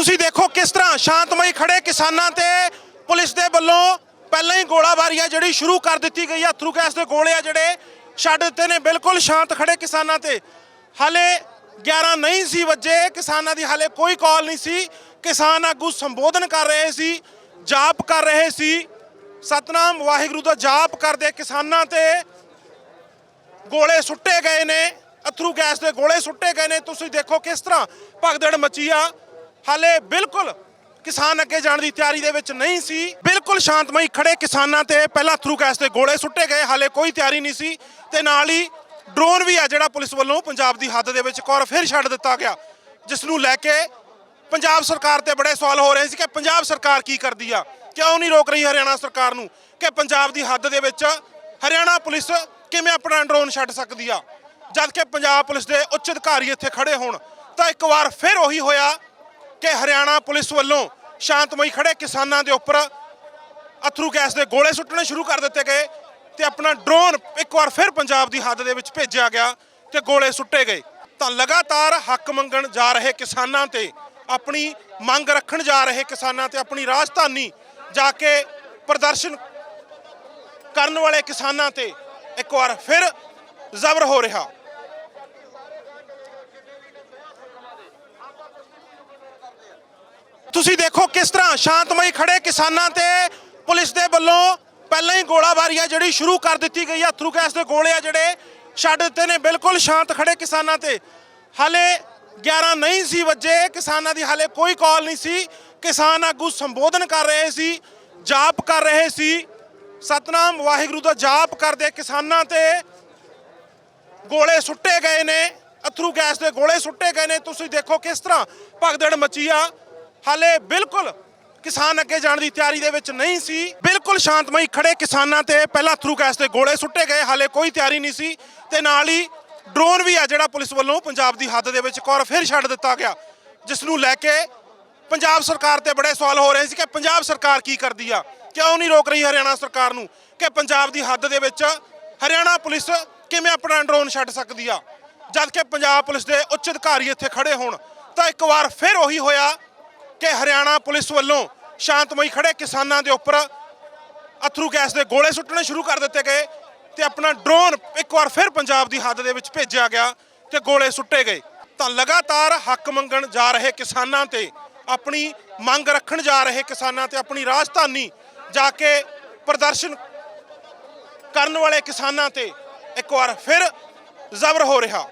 ਤੁਸੀਂ ਦੇਖੋ ਕਿਸ ਤਰ੍ਹਾਂ ਸ਼ਾਂਤਮਈ ਖੜੇ ਕਿਸਾਨਾਂ ਤੇ ਪੁਲਿਸ ਦੇ ਵੱਲੋਂ ਪਹਿਲਾਂ ਹੀ ਗੋਲਾਬਾਰੀ ਆ ਜਿਹੜੀ ਸ਼ੁਰੂ ਕਰ ਦਿੱਤੀ ਗਈ ਆ ਅਥਰੂ ਗੈਸ ਦੇ ਗੋਲੇ ਆ ਜਿਹੜੇ ਛੱਡ ਦਿੱਤੇ ਨੇ, ਬਿਲਕੁਲ ਸ਼ਾਂਤ ਖੜੇ ਕਿਸਾਨਾਂ ਤੇ। ਹਾਲੇ 11 ਨਹੀਂ ਸੀ ਵੱਜੇ, ਕਿਸਾਨਾਂ ਦੀ ਹਾਲੇ ਕੋਈ ਕਾਲ ਨਹੀਂ ਸੀ। ਕਿਸਾਨ ਆਗੂ ਸੰਬੋਧਨ ਕਰ ਰਹੇ ਸੀ, ਜਾਪ ਕਰ ਰਹੇ ਸੀ। ਸਤਨਾਮ ਵਾਹਿਗੁਰੂ ਦਾ ਜਾਪ ਕਰਦੇ ਕਿਸਾਨਾਂ ਤੇ ਗੋਲੇ ਸੁੱਟੇ ਗਏ ਨੇ ਅਥਰੂ ਗੈਸ ਦੇ ਗੋਲੇ ਸੁੱਟੇ ਗਏ ਨੇ। ਤੁਸੀਂ ਦੇਖੋ ਕਿਸ ਤਰ੍ਹਾਂ ਭਗਦੜ ਮਚੀ ਆ। ਹਾਲੇ ਬਿਲਕੁਲ ਕਿਸਾਨ ਅੱਗੇ ਜਾਣ ਦੀ ਤਿਆਰੀ ਦੇ ਵਿੱਚ ਨਹੀਂ ਸੀ। ਬਿਲਕੁਲ ਸ਼ਾਂਤਮਈ ਖੜੇ ਕਿਸਾਨਾਂ ਤੇ ਪਹਿਲਾਂ ਥਰੂ ਗੈਸ ਦੇ ਗੋਲੇ ਸੁੱਟੇ ਗਏ, ਹਾਲੇ ਕੋਈ ਤਿਆਰੀ ਨਹੀਂ ਸੀ ਤੇ ਨਾਲ ਹੀ ਡਰੋਨ ਵੀ ਆ ਜਿਹੜਾ ਪੁਲਿਸ ਵੱਲੋਂ ਪੰਜਾਬ ਦੀ ਹੱਦ ਦੇ ਵਿੱਚ ਇੱਕ ਵਾਰ ਫਿਰ ਛੱਡ ਦਿੱਤਾ ਗਿਆ ਜਿਸ ਨੂੰ ਲੈ ਕੇ ਪੰਜਾਬ ਸਰਕਾਰ ਤੇ ਬੜੇ ਸਵਾਲ ਹੋ ਰਹੇ ਸੀ ਕਿ ਪੰਜਾਬ ਸਰਕਾਰ ਕੀ ਕਰਦੀ ਆ? ਕਿਉਂ ਨਹੀਂ ਰੋਕ ਰਹੀ ਹਰਿਆਣਾ ਸਰਕਾਰ ਨੂੰ ਕਿ ਪੰਜਾਬ ਦੀ ਹੱਦ ਦੇ ਵਿੱਚ ਹਰਿਆਣਾ ਪੁਲਿਸ ਕਿਵੇਂ ਆਪਣਾ ਡਰੋਨ ਛੱਡ ਸਕਦੀ ਆ? ਜਦ ਕਿ ਪੰਜਾਬ ਪੁਲਿਸ ਦੇ ਉੱਚ ਅਧਿਕਾਰੀ ਇੱਥੇ ਖੜੇ ਹੋਣ, ਤਾਂ ਇੱਕ ਵਾਰ ਫਿਰ ਉਹੀ ਹੋਇਆ ਕਿ ਹਰਿਆਣਾ ਪੁਲਿਸ ਵੱਲੋਂ ਸ਼ਾਂਤਮਈ ਖੜੇ ਕਿਸਾਨਾਂ ਦੇ ਉੱਪਰ ਅਥਰੂ ਗੈਸ ਦੇ ਗੋਲੇ ਸੁੱਟਣੇ ਸ਼ੁਰੂ ਕਰ ਦਿੱਤੇ ਗਏ ਤੇ ਆਪਣਾ ਡਰੋਨ ਇੱਕ ਵਾਰ ਫਿਰ ਪੰਜਾਬ ਦੀ ਹੱਦ ਦੇ ਵਿੱਚ ਭੇਜਿਆ ਗਿਆ ਤੇ ਗੋਲੇ ਸੁੱਟੇ ਗਏ। ਤਾਂ ਲਗਾਤਾਰ ਹੱਕ ਮੰਗਣ ਜਾ ਰਹੇ ਕਿਸਾਨਾਂ ਤੇ, ਆਪਣੀ ਮੰਗ ਰੱਖਣ ਜਾ ਰਹੇ ਕਿਸਾਨਾਂ ਤੇ, ਆਪਣੀ ਰਾਜਧਾਨੀ ਜਾ ਕੇ ਪ੍ਰਦਰਸ਼ਨ ਕਰਨ ਵਾਲੇ ਕਿਸਾਨਾਂ ਤੇ ਇੱਕ ਵਾਰ ਫਿਰ ਜ਼ਬਰ ਹੋ ਰਿਹਾ। ਤੁਸੀਂ ਦੇਖੋ ਕਿਸ ਤਰ੍ਹਾਂ ਸ਼ਾਂਤਮਈ ਖੜੇ ਕਿਸਾਨਾਂ ਤੇ ਪੁਲਿਸ ਦੇ ਵੱਲੋਂ ਪਹਿਲਾਂ ਹੀ ਗੋਲਾਬਾਰੀ ਆ ਜਿਹੜੀ ਸ਼ੁਰੂ ਕਰ ਦਿੱਤੀ ਗਈ ਆ ਅਥਰੂ ਗੈਸ ਦੇ ਗੋਲੇ ਆ ਜਿਹੜੇ ਛੱਡ ਦਿੱਤੇ ਨੇ, ਬਿਲਕੁਲ ਸ਼ਾਂਤ ਖੜੇ ਕਿਸਾਨਾਂ ਤੇ। ਹਾਲੇ 11 ਨਹੀਂ ਸੀ ਵੱਜੇ, ਕਿਸਾਨਾਂ ਦੀ ਹਾਲੇ ਕੋਈ ਕਾਲ ਨਹੀਂ ਸੀ। ਕਿਸਾਨ ਆਗੂ ਸੰਬੋਧਨ ਕਰ ਰਹੇ ਸੀ, ਜਾਪ ਕਰ ਰਹੇ ਸੀ। ਸਤਨਾਮ ਵਾਹਿਗੁਰੂ ਦਾ ਜਾਪ ਕਰਦੇ ਕਿਸਾਨਾਂ ਤੇ ਗੋਲੇ ਸੁੱਟੇ ਗਏ ਨੇ ਅਥਰੂ ਗੈਸ ਦੇ ਗੋਲੇ ਸੁੱਟੇ ਗਏ ਨੇ। ਤੁਸੀਂ ਦੇਖੋ ਕਿਸ ਤਰ੍ਹਾਂ ਭਗਦੜ ਮਚੀ ਆ। ਹਾਲੇ ਬਿਲਕੁਲ ਕਿਸਾਨ ਅੱਗੇ ਜਾਣ ਦੀ ਤਿਆਰੀ ਦੇ ਵਿੱਚ ਨਹੀਂ ਸੀ। ਬਿਲਕੁਲ ਸ਼ਾਂਤਮਈ ਖੜੇ ਕਿਸਾਨਾਂ ਤੇ ਪਹਿਲਾਂ ਥਰੂ ਗੈਸ ਦੇ ਗੋਲੇ ਸੁੱਟੇ ਗਏ, ਹਾਲੇ ਕੋਈ ਤਿਆਰੀ ਨਹੀਂ ਸੀ ਤੇ ਨਾਲ ਹੀ ਡਰੋਨ ਵੀ ਆ ਜਿਹੜਾ ਪੁਲਿਸ ਵੱਲੋਂ ਪੰਜਾਬ ਦੀ ਹੱਦ ਦੇ ਵਿੱਚ ਇੱਕ ਵਾਰ ਫਿਰ ਛੱਡ ਦਿੱਤਾ ਗਿਆ ਜਿਸ ਨੂੰ ਲੈ ਕੇ ਪੰਜਾਬ ਸਰਕਾਰ ਤੇ ਬੜੇ ਸਵਾਲ ਹੋ ਰਹੇ ਸੀ ਕਿ ਪੰਜਾਬ ਸਰਕਾਰ ਕੀ ਕਰਦੀ ਆ? ਕਿਉਂ ਨਹੀਂ ਰੋਕ ਰਹੀ ਹਰਿਆਣਾ ਸਰਕਾਰ ਨੂੰ ਕਿ ਪੰਜਾਬ ਦੀ ਹੱਦ ਦੇ ਵਿੱਚ ਹਰਿਆਣਾ ਪੁਲਿਸ ਕਿਵੇਂ ਆਪਣਾ ਡਰੋਨ ਛੱਡ ਸਕਦੀ ਆ? ਜਦ ਕਿ ਪੰਜਾਬ ਪੁਲਿਸ ਦੇ ਉੱਚ ਅਧਿਕਾਰੀ ਇੱਥੇ ਖੜੇ ਹੋਣ, ਤਾਂ ਇੱਕ ਵਾਰ ਫਿਰ ਉਹੀ ਹੋਇਆ ਕਿ ਹਰਿਆਣਾ ਪੁਲਿਸ ਵੱਲੋਂ ਸ਼ਾਂਤਮਈ ਖੜੇ ਕਿਸਾਨਾਂ ਦੇ ਉੱਪਰ ਅਥਰੂ ਗੈਸ ਦੇ ਗੋਲੇ ਸੁੱਟਣੇ ਸ਼ੁਰੂ ਕਰ ਦਿੱਤੇ ਗਏ ਤੇ ਆਪਣਾ ਡਰੋਨ ਇੱਕ ਵਾਰ ਫਿਰ ਪੰਜਾਬ ਦੀ ਹੱਦ ਦੇ ਵਿੱਚ ਭੇਜਿਆ ਗਿਆ ਤੇ ਗੋਲੇ ਸੁੱਟੇ ਗਏ। ਤਾਂ ਲਗਾਤਾਰ ਹੱਕ ਮੰਗਣ ਜਾ ਰਹੇ ਕਿਸਾਨਾਂ ਤੇ, ਆਪਣੀ ਮੰਗ ਰੱਖਣ ਜਾ ਰਹੇ ਕਿਸਾਨਾਂ ਤੇ, ਆਪਣੀ ਰਾਜਧਾਨੀ ਜਾ ਕੇ ਪ੍ਰਦਰਸ਼ਨ ਕਰਨ ਵਾਲੇ ਕਿਸਾਨਾਂ ਤੇ ਇੱਕ ਵਾਰ ਫਿਰ ਜ਼ਬਰ ਹੋ ਰਿਹਾ।